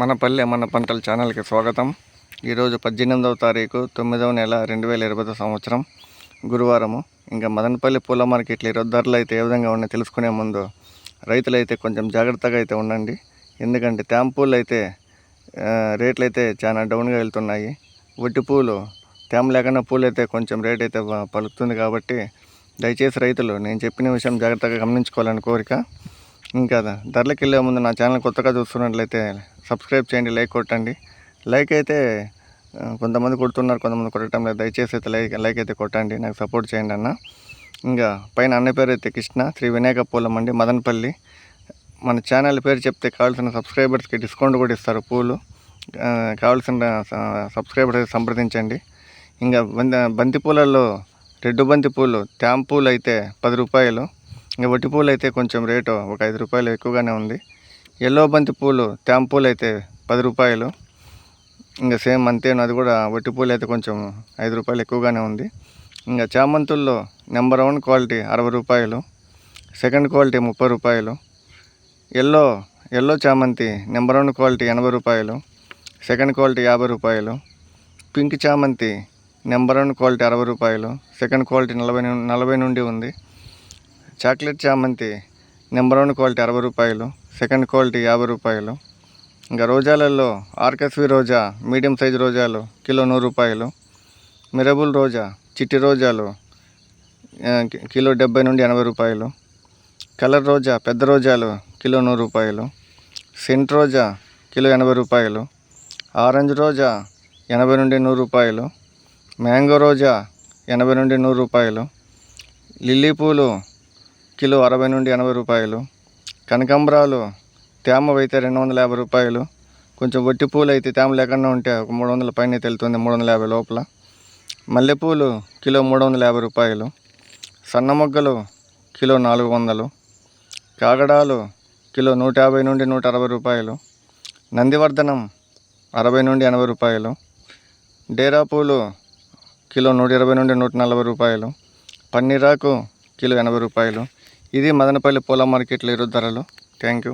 మన పల్లె మన పంటల ఛానల్కి స్వాగతం. ఈరోజు పద్దెనిమిదవ తారీఖు తొమ్మిదవ నెల రెండు వేల ఇరవై సంవత్సరం. గురువారము. ఇంకా మదనపల్లి పూల మార్కెట్లో ఈరోజు ధరలు అయితే ఏ విధంగా ఉన్నాయో తెలుసుకునే ముందు రైతులైతే కొంచెం జాగ్రత్తగా అయితే ఉండండి. ఎందుకంటే తేంపూలు అయితే రేట్లు అయితే చాలా డౌన్గా వెళ్తున్నాయి. ఒట్టి పూలు తేమ లేకుండా పూలు అయితే కొంచెం రేట్ అయితే పలుకుతుంది కాబట్టి దయచేసి రైతులు నేను చెప్పిన విషయం జాగ్రత్తగా గమనించుకోవాలని కోరిక. ఇంకా ధరలకు వెళ్ళే ముందు నా ఛానల్ కొత్తగా చూస్తున్నట్లయితే సబ్స్క్రైబ్ చేయండి లైక్ కొట్టండి. లైక్ అయితే కొంతమంది కొడుతున్నారు కొంతమంది కొట్టడం లేదు. దయచేసి అయితే లైక్ లైక్ అయితే కొట్టండి. నాకు సపోర్ట్ చేయండి అన్న. ఇంకా పైన అన్న పేరు అయితే కృష్ణ శ్రీ వినాయక పూలం అండి మదనపల్లి. మన ఛానల్ పేరు చెప్తే కావాల్సిన సబ్స్క్రైబర్స్కి డిస్కౌంట్ కూడా ఇస్తారు పూలు. కావాల్సిన సబ్స్క్రైబర్స్ సంప్రదించండి. ఇంకా బంతి బంతి పూలలో రెడ్డు బంతి పూలు ట్యాంప్ పూలు అయితే పది రూపాయలు. ఇంకా వట్టి పూలు అయితే కొంచెం రేటు ఒక ఐదు రూపాయలు ఎక్కువగానే ఉంది. ఎల్లో బంతి పూలు ట్యాంప్ పూలు అయితే పది రూపాయలు. ఇంకా సేమ్ అంతే అది కూడా. వట్టి పూలు అయితే కొంచెం ఐదు రూపాయలు ఎక్కువగానే ఉంది. ఇంకా చామంతుల్లో నెంబర్ వన్ క్వాలిటీ అరవై రూపాయలు. సెకండ్ క్వాలిటీ ముప్పై రూపాయలు. ఎల్లో ఎల్లో చామంతి నెంబర్ వన్ క్వాలిటీ ఎనభై రూపాయలు. సెకండ్ క్వాలిటీ యాభై రూపాయలు. పింక్ చామంతి నెంబర్ వన్ క్వాలిటీ అరవై రూపాయలు. సెకండ్ క్వాలిటీ నలభై నలభై నుండి ఉంది. చాక్లెట్ చామంతి నెంబర్ వన్ క్వాలిటీ అరవై రూపాయలు. సెకండ్ క్వాలిటీ యాభై రూపాయలు. ఇంకా రోజాలలో ఆర్కెస్వి రోజా మీడియం సైజ్ రోజాలు కిలో నూరు రూపాయలు. మిరబుల్ రోజా చిట్టి రోజాలు కిలో డెబ్బై నుండి ఎనభై రూపాయలు. కలర్ రోజా పెద్ద రోజాలు కిలో నూరు రూపాయలు. సెంట్ రోజా కిలో ఎనభై రూపాయలు. ఆరెంజ్ రోజా ఎనభై నుండి నూరు రూపాయలు. మ్యాంగో రోజా ఎనభై నుండి నూరు రూపాయలు. లిల్లీ పూలు కిలో అరవై నుండి ఎనభై రూపాయలు. కనకాంబరాలు తేమ అయితే రెండు వందల యాభై రూపాయలు. కొంచెం వట్టి పూలు అయితే తేమ లేకుండా ఉంటే ఒక మూడు వందల పైన తెలుతుంది మూడు వందల యాభై లోపల. మల్లెపూలు కిలో మూడు వందల యాభై రూపాయలు. సన్న మొగ్గలు కిలో నాలుగు వందలు కాగడాలు కిలో నూట యాభై నుండి నూట అరవై రూపాయలు. నందివర్ధనం అరవై నుండి ఎనభై రూపాయలు. డేరా పూలు కిలో నూట ఇరవై నుండి నూట నలభై రూపాయలు. పన్నీరాకు కిలో ఎనభై రూపాయలు. ఇది మదనపల్లి పూల మార్కెట్లో ఈరోజు ధరలు. Thank you